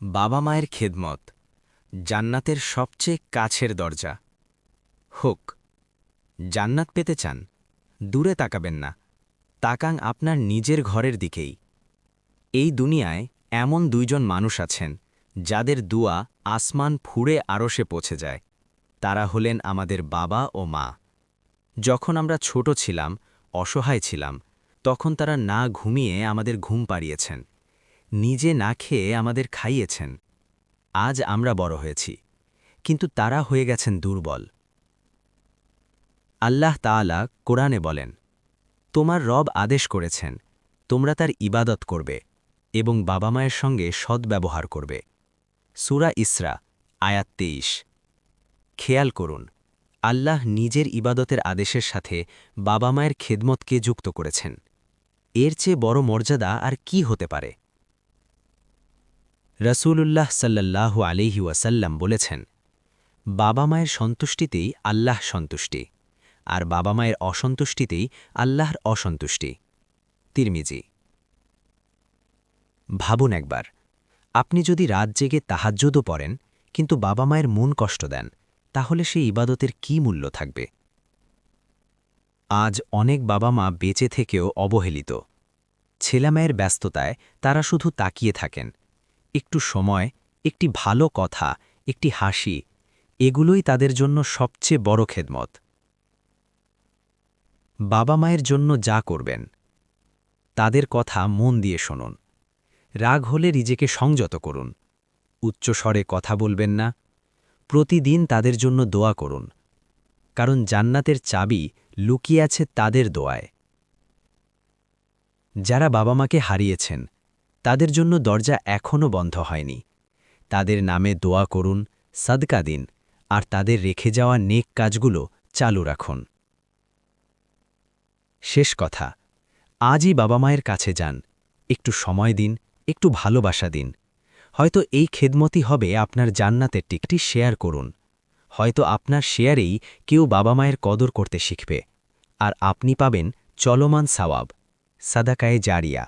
বাবা মায়ের খেদমত, জান্নাতের সবচেয়ে কাছের দরজা। হোক, জান্নাত পেতে চান, দূরে তাকাবেন না, তাকাং আপনার নিজের ঘরের দিকেই। এই দুনিয়ায় এমন দুইজন মানুষ আছেন, যাদের দুয়া আসমান ফুড়ে আরশে পৌঁছে যায়। তারা হলেন আমাদের বাবা ও মা। যখন আমরা ছোট ছিলাম, অসহায় ছিলাম, তখন তারা না ঘুমিয়ে আমাদের ঘুম পাড়িয়েছেন। নিজে না খেয়ে আমাদের খাইয়েছেন। আজ আমরা বড় হয়েছি, কিন্তু তারা হয়ে গেছেন দুর্বল। আল্লাহ তাআলা কোরআনে বলেন, তোমার রব আদেশ করেছেন, তোমরা তার ইবাদত করবে এবং বাবা মায়ের সঙ্গে সদ্ব্যবহার করবে। সুরা ইসরা, আয়াত তেইশ। খেয়াল করুন, আল্লাহ নিজের ইবাদতের আদেশের সাথে বাবা মায়ের খেদমতকে যুক্ত করেছেন। এর চেয়ে বড় মর্যাদা আর কি হতে পারে? রসূলুল্লাহ সাল্লাল্লাহু আলিহি ওয়াসাল্লাম বলেছেন, বাবা মায়ের সন্তুষ্টিতেই আল্লাহ সন্তুষ্টি, আর বাবা মায়ের অসন্তুষ্টিতেই আল্লাহর অসন্তুষ্টি। তিরমিজি। ভাবুন একবার, আপনি যদি রাত জেগে তাহাজ্জুদও পড়েন, কিন্তু বাবা মায়ের মন কষ্ট দেন, তাহলে সেই ইবাদতের কি মূল্য থাকবে? আজ অনেক বাবা মা বেঁচে থেকেও অবহেলিত। ছেলেমেয়ের ব্যস্ততায় তারা শুধু তাকিয়ে থাকেন একটু সময়, একটি ভালো কথা, একটি হাসি, এগুলোই তাদের জন্য সবচেয়ে বড় খেদমত। বাবা মায়ের জন্য যা করবেন, তাদের কথা মন দিয়ে শুনুন। রাগ হলে নিজেকে সংযত করুন। উচ্চস্বরে কথা বলবেন না। প্রতিদিন তাদের জন্য দোয়া করুন। কারণ জান্নাতের চাবি লুকিয়ে আছে তাদের দোয়ায়। যারা বাবা মাকে হারিয়েছেন তাদের জন্য দরজা এখনও বন্ধ হয়নি। তাদের নামে দোয়া করুন, সাদকা দিন, আর তাদের রেখে যাওয়া নেক কাজগুলো চালু রাখুন। শেষ কথা, আজই বাবা মায়ের কাছে যান, একটু সময় দিন, একটু ভালোবাসা দিন। হয়তো এই খেদমতি হবে আপনার জান্নাতের টিকটি শেয়ার করুন। হয়তো আপনার শেয়ারেই কেউ বাবা মায়ের কদর করতে শিখবে। আর আপনি পাবেন চলমান সাওয়াব, সাদাকায়ে জারিয়া।